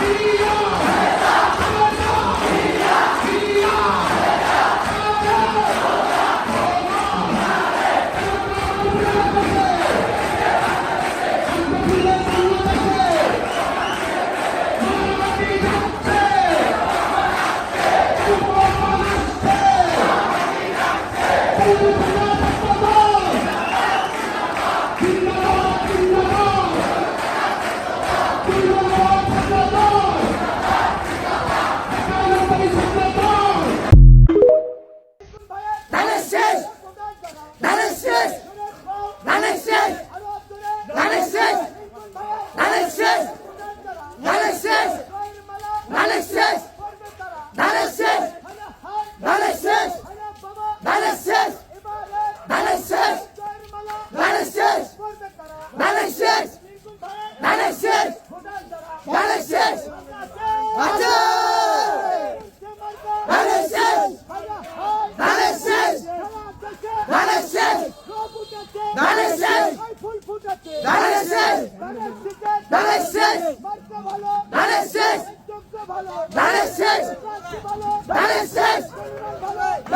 Rio!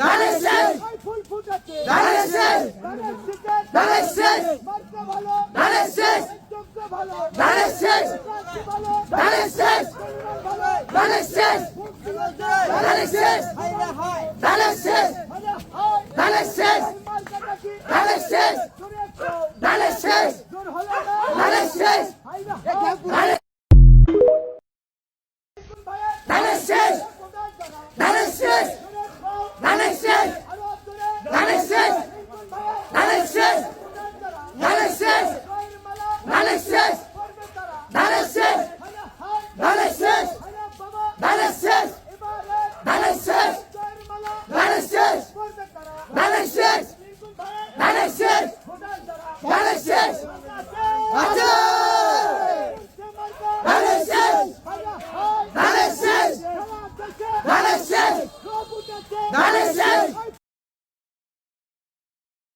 ধানের শেষ ফুল ফুটাচ্ছে ধানের শেষ ধানের শেষ ধানের শেষ ধানের শেষ ধানের শেষ ধানের শেষ ধানের শেষ ধানের শেষ ধানের শেষ ধানের শেষ ধানের শেষ